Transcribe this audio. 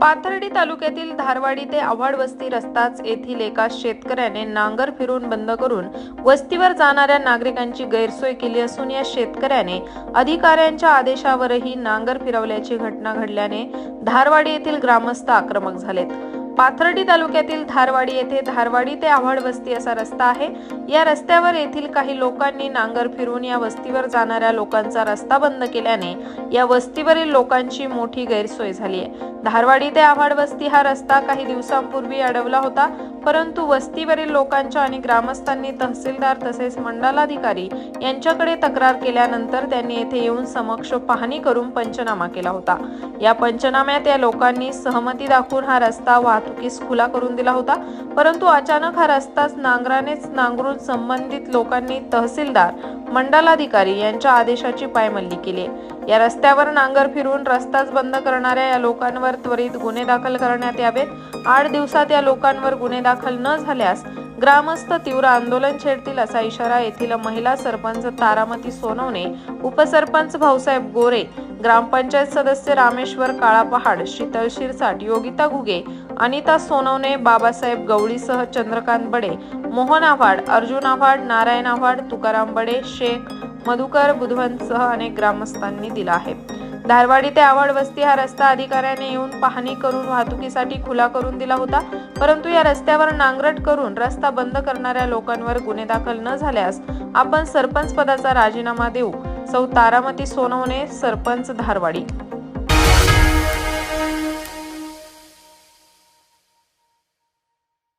पाथर्डी तालुक्यातील धारवाडी ते आव्हाड वस्ती रस्ताच येथील एका शेतकऱ्याने नांगर फिरून बंद करून वस्तीवर जाणाऱ्या नागरिकांची गैरसोय केली असून या शेतकऱ्याने अधिकाऱ्यांच्या आदेशावरही नांगर फिरवल्याची घटना घडल्याने धारवाडी येथील ग्रामस्थ आक्रमक झालेत. पाथर्डी तालुक्यातील धारवाडी येथे धारवाडी ते आव्हाड वस्ती असा रस्ता आहे. या रस्त्यावर येथील काही लोकांनी नांगर फिरून या वस्तीवर जाणाऱ्या लोकांचा रस्ता बंद केल्याने या वस्तीवरील लोकांची मोठी गैरसोय झाली आहे. धारवाडी ते आव्हाड वस्ती हा रस्ता काही दिवसांपूर्वी अडवला होता परंतु वस्तीवरील लोकांच्या आणि ग्रामस्थांनी तहसीलदार तसेच मंडलाधिकारी यांच्याकडे तक्रार केल्यानंतर त्यांनी येथे येऊन समक्ष पाहणी करून पंचनामा केला होता. या पंचनाम्यात या लोकांनी सहमती दाखवून हा रस्ता वाहतुकीस खुला करून दिला होता. परंतु अचानक हा रस्ताच नांगरानेच नांगरून संबंधित लोकांनी तहसीलदार मंडलाधिकारी यांच्या आदेशाची पायमल्ली केली. या रस्त्यावर नांगर फिरून रस्ताच बंद करणाऱ्या या लोकांवर त्वरित गुन्हे दाखल करण्यात यावेत. आठ दिवसात या लोकांवर गुन्हे दाखल न झाल्यास ग्रामस्थ तीव्र आंदोलन छेडतील असा इशारा येथील महिला सरपंच तारामती सोनवणे उपसरपंच भाऊसाहेब गोरे ग्रामपंचायत सदस्य रामेश्वर काळापहाड शीतल शिरसाट योगिता घुगे अनिता सोनवणे बाबासाहेब गवळीसह चंद्रकांत बडे मोहन आव्हाड अर्जुन आव्हाड नारायण आव्हाड तुकाराम बडे शेख मधुकर बुधवंतसह अनेक ग्रामस्थांनी दिला आहे. धारवाडी ते आवड वस्ती हा रस्ता अधिकाऱ्याने येऊन पाहणी करून वाहतुकीसाठी खुला करून दिला होता. परंतु या रस्त्यावर नांगरट करून रस्ता बंद करणाऱ्या लोकांवर गुन्हे दाखल न झाल्यास आपण सरपंच पदाचा राजीनामा देऊ. सौ तारामती सोनवणे सरपंच धारवाडी.